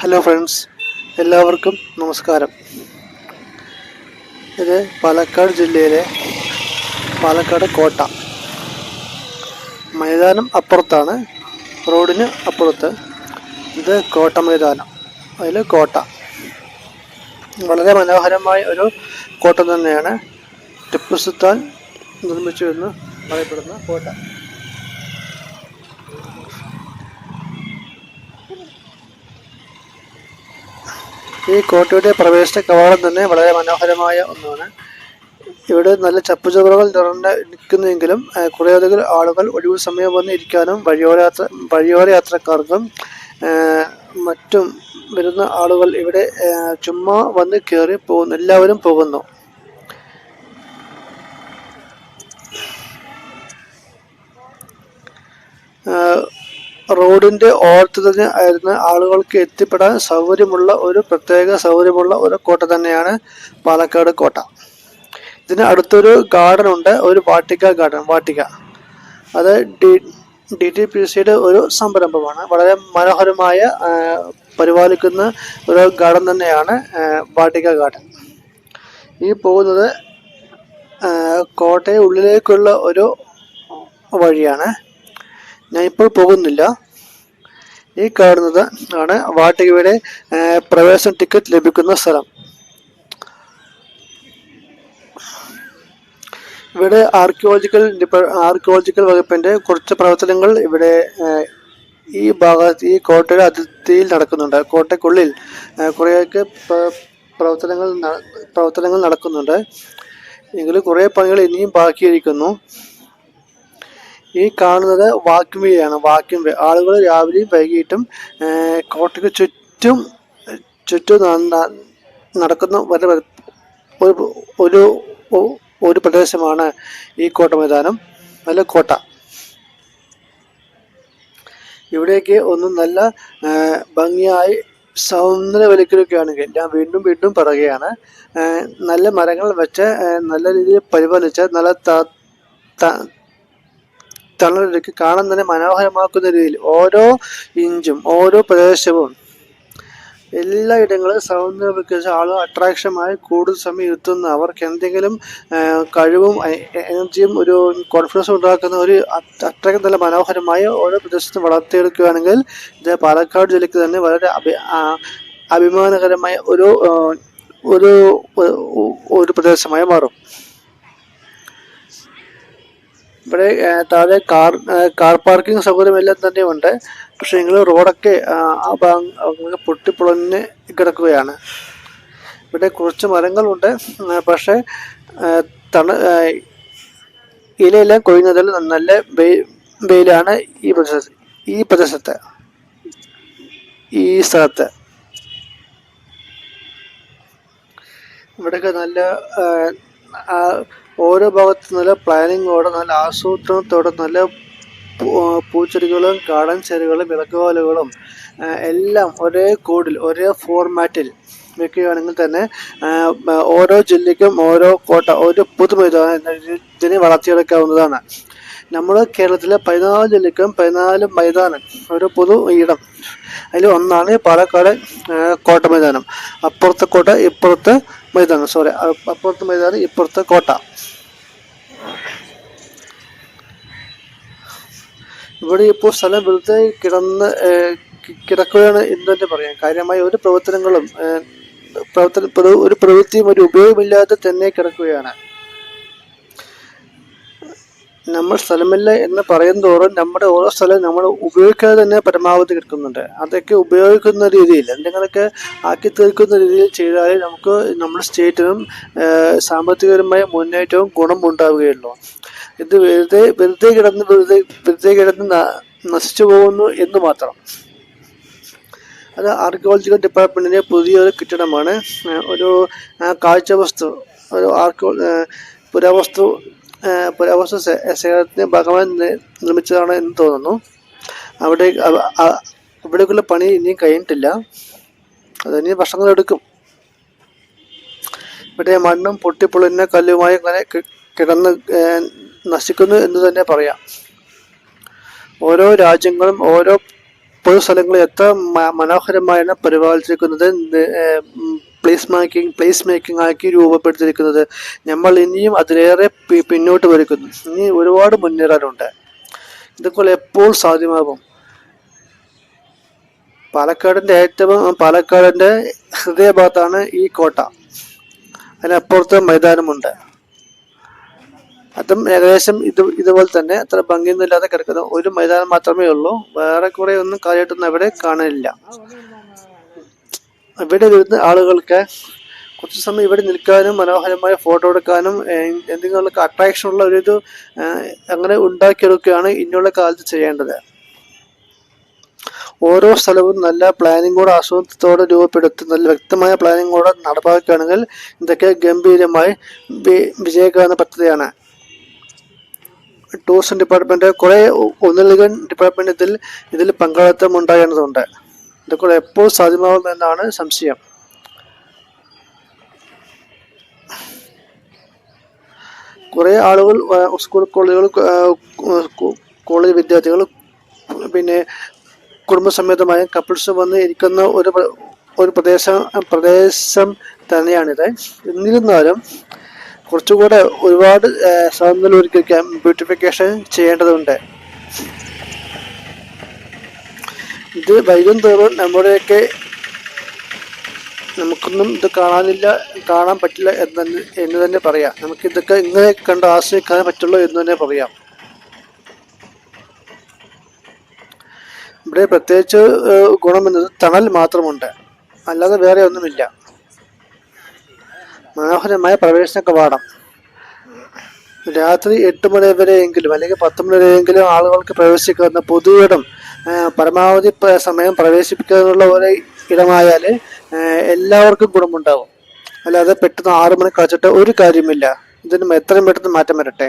Hello friends എല്ലാവർക്കും നമസ്കാരം. ഇത് പാലക്കാട് ജില്ലയിലെ പാലക്കാട് കോട്ട. മൈതാനം അപ്പുറത്താണ്. റോഡിന് അപ്പുറത്ത് ഇത് കോട്ട മൈതാനം. അതിൽ കോട്ട. വളരെ മനോഹരമായ ഒരു കോട്ട തന്നെയാണ്. ടിപ്പു സുൽത്താൻ നിർമ്മിച്ചു എന്ന് പറയപ്പെടുന്ന കോട്ട. ഈ കോട്ടയുടെ പ്രവേശന കവാടം തന്നെ വളരെ മനോഹരമായ ഒന്നാണ്. ഇവിടെ നല്ല ചപ്പുചവറുകൾ നിറഞ്ഞ നിൽക്കുന്നെങ്കിലും ഏഹ്, കുറേയധികം ആളുകൾ ഒഴിവു സമയം വന്ന് ഇരിക്കാനും വഴിയോര യാത്ര വഴിയോര യാത്രക്കാർക്കും മറ്റും വരുന്ന ആളുകൾ ഇവിടെ ചുമ്മാ വന്ന് കയറി പോകുന്നു എല്ലാവരും പോകുന്നു. റോഡിന്റെ ഓർത്തതിന് ആയിരുന്ന ആളുകൾക്ക് എത്തിപ്പെടാൻ സൗകര്യമുള്ള ഒരു പ്രത്യേക സൗകര്യമുള്ള ഒരു കോട്ട തന്നെയാണ് പാലക്കാട് കോട്ട. ഇതിന് അടുത്തൊരു ഗാർഡൻ ഉണ്ട് ഒരു വാട്ടിക ഗാർഡൻ വാട്ടിക അത് ഡി ഡി ടി പി സിയുടെ ഒരു സംരംഭമാണ്. വളരെ മനോഹരമായ പരിപാലിക്കുന്ന ഒരു ഗാർഡൻ തന്നെയാണ് വാട്ടിക ഗാർഡൻ. ഈ പോകുന്നത് കോട്ടയുള്ളിലേക്കുള്ള ഒരു വഴിയാണ്. ഞാൻ ഇപ്പോൾ പോകുന്നില്ല. ഈ കാണുന്നത് ആണ് വാട്ടികയുടെ പ്രവേശന ടിക്കറ്റ് ലഭിക്കുന്ന സ്ഥലം. ഇവിടെ ആർക്കിയോളജിക്കൽ ആർക്കിയോളജിക്കൽ വകുപ്പിന്റെ കുറച്ച് പ്രവർത്തനങ്ങൾ ഇവിടെ ഈ ഭാഗത്ത് ഈ കോട്ടയുടെ അതിർത്തിയിൽ നടക്കുന്നുണ്ട്. കോട്ടയ്ക്കുള്ളിൽ കുറേയൊക്കെ പ്രവർത്തനങ്ങൾ പ്രവർത്തനങ്ങൾ നടക്കുന്നുണ്ട്. എങ്കിലും കുറേ പണികൾ ഇനിയും ബാക്കിയിരിക്കുന്നു. ഈ കാണുന്നത് വാക്യൂം വേയാണ് വാക്യൂം വേ ആളുകൾ രാവിലെയും വൈകിട്ടും കോട്ടയ്ക്ക് ചുറ്റും ചുറ്റും നടക്കുന്ന ഒരു ഒരു ഒരു പ്രദേശമാണ് ഈ കോട്ട മൈതാനം നല്ല കോട്ട. ഇവിടേക്ക് ഒന്ന് നല്ല ഭംഗിയായി സൗന്ദര്യവൽക്കരിക്കുകയാണെങ്കിൽ ഞാൻ വീണ്ടും വീണ്ടും പറയുകയാണ്. നല്ല മരങ്ങൾ വെച്ച് നല്ല രീതിയിൽ പരിപാലിച്ച് നല്ല ത- ത- തണലിലേക്ക് കാണാൻ തന്നെ മനോഹരമാക്കുന്ന രീതിയിൽ ഓരോ ഇഞ്ചും ഓരോ പ്രദേശവും എല്ലായിടങ്ങളും വികസിച്ച ആളുകൾ അട്രാക്ഷനായി കൂടുതൽ സമയം എത്തുന്ന അവർക്ക് എന്തെങ്കിലും കഴിവും എനർജിയും ഒരു കോൺഫിഡൻസും ഉണ്ടാക്കുന്ന ഒരു അത്രയ്ക്കും നല്ല മനോഹരമായ ഓരോ പ്രദേശത്തും വളർത്തിയെടുക്കുകയാണെങ്കിൽ ഇത് പാലക്കാട് ജില്ലയ്ക്ക് തന്നെ വളരെ അഭി അഭിമാനകരമായ ഒരു ഒരു ഒരു പ്രദേശമായി മാറും. ഇവിടെ താഴെ കാർ കാർ പാർക്കിംഗ് സൗകര്യം എല്ലാം തന്നെ ഉണ്ട് പക്ഷേ നിങ്ങൾ റോഡൊക്കെ ആ, ഭാഗം പൊട്ടിപ്പൊളഞ്ഞ് കിടക്കുകയാണ്. ഇവിടെ കുറച്ച് മരങ്ങളുണ്ട്. പക്ഷേ തണ ഇലയെല്ലാം കൊഴിഞ്ഞതിൽ നല്ല വെയി- വെയിലാണ് ഈ പ്രദേശത്ത് ഈ പ്രദേശത്ത് ഈ സ്ഥലത്ത്. ഇവിടെയൊക്കെ നല്ല ഓരോ ഭാഗത്തും നല്ല പ്ലാനിങ്ങോടെ നല്ല ആസൂത്രണത്തോടെ നല്ല പൂച്ചെടികളും കാടൻ ചെടികളും വിളക്കുകാലുകളും എല്ലാം ഒരേ കോഡിൽ ഒരേ ഫോർമാറ്റിൽ വെക്കുകയാണെങ്കിൽ തന്നെ ഓരോ ജില്ലയ്ക്കും ഓരോ കോട്ട ഒരു പുതുമൈതാനം ഇതിനെ വളർത്തിയെടുക്കാവുന്നതാണ്. നമ്മൾ കേരളത്തിലെ പതിനാല് ജില്ലയ്ക്കും പതിനാല് മൈതാനം ഒരു പൊതു ഇടം. അതിൽ ഒന്നാണ് പാലക്കാട് കോട്ട മൈതാനം അപ്പുറത്തെ കോട്ട ഇപ്പുറത്തെ മൈതാനം സോറി അപ്പുറത്തെ മൈതാനം ഇപ്പുറത്തെ കോട്ട. ഇവിടെ ഇപ്പോൾ സ്ഥലം വെറുതെ കിടന്ന് കിടക്കുകയാണ് എന്ന് തന്നെ പറയാം. കാര്യമായ ഒരു പ്രവർത്തനങ്ങളും പ്രവർത്തന ഒരു പ്രവൃത്തിയും ഒരു ഉപയോഗമില്ലാതെ തന്നെ കിടക്കുകയാണ്. നമ്മൾ സ്ഥലമില്ല എന്ന് പറയും തോറും നമ്മുടെ ഓരോ സ്ഥലം നമ്മൾ ഉപയോഗിക്കാതെ തന്നെ പരമാവധി കിടക്കുന്നുണ്ട്. അതൊക്കെ ഉപയോഗിക്കുന്ന രീതിയിൽ എന്തെങ്കിലുമൊക്കെ ആക്കി തീർക്കുന്ന രീതിയിൽ ചെയ്താൽ നമുക്ക് നമ്മുടെ സ്റ്റേറ്റിനും സാമ്പത്തികപരമായ മുന്നേറ്റവും ഗുണം ഉണ്ടാവുകയുള്ളൂ ഇത് വെറുതെ വെറുതെ കിടന്ന് വെറുതെ വെറുതെ കിടന്ന് നശിച്ചു പോകുന്നു എന്ന് മാത്രം. അത് ആർക്കിയോളജിക്കൽ ഡിപ്പാർട്ട്മെന്റിന്റെ പുതിയൊരു കെട്ടിടമാണ്. ഒരു കാഴ്ച വസ്തു ഒരു ആർക്കിയോ പുരാവസ്തു പുരാവസ്തു ശേ- ശേഖരത്തിന്റെ ഭാഗമായി നിർമ്മിച്ചതാണ് എന്ന് തോന്നുന്നു. അവിടെ അവ- അവിടേക്കുള്ള പണി ഇനിയും കഴിഞ്ഞിട്ടില്ല. അതിനി വർഷങ്ങളെടുക്കും ഇവിടെ മണ്ണും പൊട്ടിപ്പൊളിഞ്ഞ കല്ലുമായി അങ്ങനെ കിടന്ന് നശിക്കുന്നു എന്ന് തന്നെ പറയാം. ഓരോ രാജ്യങ്ങളും ഓരോ പൊതുസ്ഥലങ്ങളും എത്ര മനോഹരമായാണ് പരിപാലിച്ചിരിക്കുന്നത് പ്ലേസ് മേക്കിംഗ് പ്ലേസ് മേക്കിംഗ് ആക്കി രൂപപ്പെടുത്തിയിരിക്കുന്നത് നമ്മൾ ഇനിയും അതിലേറെ പിന്നോട്ട് വരയ്ക്കുന്നു. ഇനി ഒരുപാട് മുന്നേറാനുണ്ട്. ഇതൊക്കെ എപ്പോൾ സാധ്യമാകും? പാലക്കാടിന്റെ ഏറ്റവും പാലക്കാടിന്റെ ഹൃദയഭാഗത്താണ് ഈ കോട്ട. അതിനപ്പുറത്ത് മൈതാനമുണ്ട്. അതും ഏകദേശം ഇത് ഇതുപോലെ തന്നെ അത്ര ഭംഗിയൊന്നും ഇല്ലാതെ കിടക്കുന്ന. ഒരു മൈതാനം മാത്രമേ ഉള്ളൂ. വേറെ കുറെ ഒന്നും കാര്യമായിട്ടൊന്നും അവിടെ കാണാനില്ല ഇവിടെ വരുന്ന ആളുകൾക്ക് കുറച്ച് സമയം ഇവിടെ നിൽക്കാനും മനോഹരമായ ഫോട്ടോ എടുക്കാനും എന്തെങ്കിലും അട്രാക്ഷൻ ഉള്ള ഒരു ഇത് അങ്ങനെ ഉണ്ടാക്കിയെടുക്കുകയാണ് ഇനിയുള്ള കാലത്ത് ചെയ്യേണ്ടത്. ഓരോ സ്ഥലവും നല്ല പ്ലാനിങ്ങോടെ ആസൂത്രത്തോടെ രൂപപ്പെടുത്തി നല്ല വ്യക്തമായ പ്ലാനിങ്ങോടെ നടപ്പാക്കുകയാണെങ്കിൽ ഇതൊക്കെ ഗംഭീരമായി വിജയിക്കാവുന്ന പദ്ധതിയാണ്. ടൂറിസം ഡിപ്പാർട്ട്മെന്റ് കുറേ ഒന്നിലധികം ഡിപ്പാർട്ട്മെന്റ് ഇതിൽ ഇതിൽ പങ്കാളിത്തം ഉണ്ടാകേണ്ടതുണ്ട്. ഇതൊക്കെ എപ്പോൾ സാധ്യമാകുമെന്നാണ് സംശയം. കുറേ ആളുകൾ സ്കൂൾ കോളേജുകൾ കോളേജ് വിദ്യാർത്ഥികൾ പിന്നെ കുടുംബസമേതമായ കപ്പിൾസ് വന്ന് ഇരിക്കുന്ന ഒരു ഒരു പ്രദേശം പ്രദേശം തന്നെയാണിത്. എന്നിരുന്നാലും കുറച്ചുകൂടെ ഒരുപാട് സ്വാതന്ത്ര്യം ഒരുക്കിക്കാൻ ബ്യൂട്ടിഫിക്കേഷൻ ചെയ്യേണ്ടതുണ്ട്. ഇത് വൈകും തോറും നമ്മുടെയൊക്കെ നമുക്കൊന്നും ഇത് കാണാനില്ല കാണാൻ പറ്റില്ല എന്ന് തന്നെ എന്ന് തന്നെ പറയാം. നമുക്ക് ഇതൊക്കെ ഇങ്ങനെ കണ്ട് ആസ്വദിക്കാൻ പറ്റുള്ളൂ എന്ന് തന്നെ പറയാം. ഇവിടെ പ്രത്യേകിച്ച് ഗുണമെന്നത് തണൽ മാത്രമുണ്ട്. അല്ലാതെ വേറെ ഒന്നുമില്ല. മനോഹരമായ പ്രവേശന കവാടം രാത്രി എട്ട് മണി വരെയെങ്കിലും അല്ലെങ്കിൽ പത്ത് മണി വരെയെങ്കിലും ആളുകൾക്ക് പ്രവേശിക്കുന്ന പൊതുവിടം പരമാവധി സമയം പ്രവേശിപ്പിക്കാനുള്ള ഒരു ഇടമായാൽ എല്ലാവർക്കും ഗുണമുണ്ടാവും. അല്ലാതെ പെട്ടെന്ന് ആറു മണി കളിച്ചിട്ട് ഒരു കാര്യമില്ല ഇതിന് എത്രയും പെട്ടെന്ന് മാറ്റം വരട്ടെ.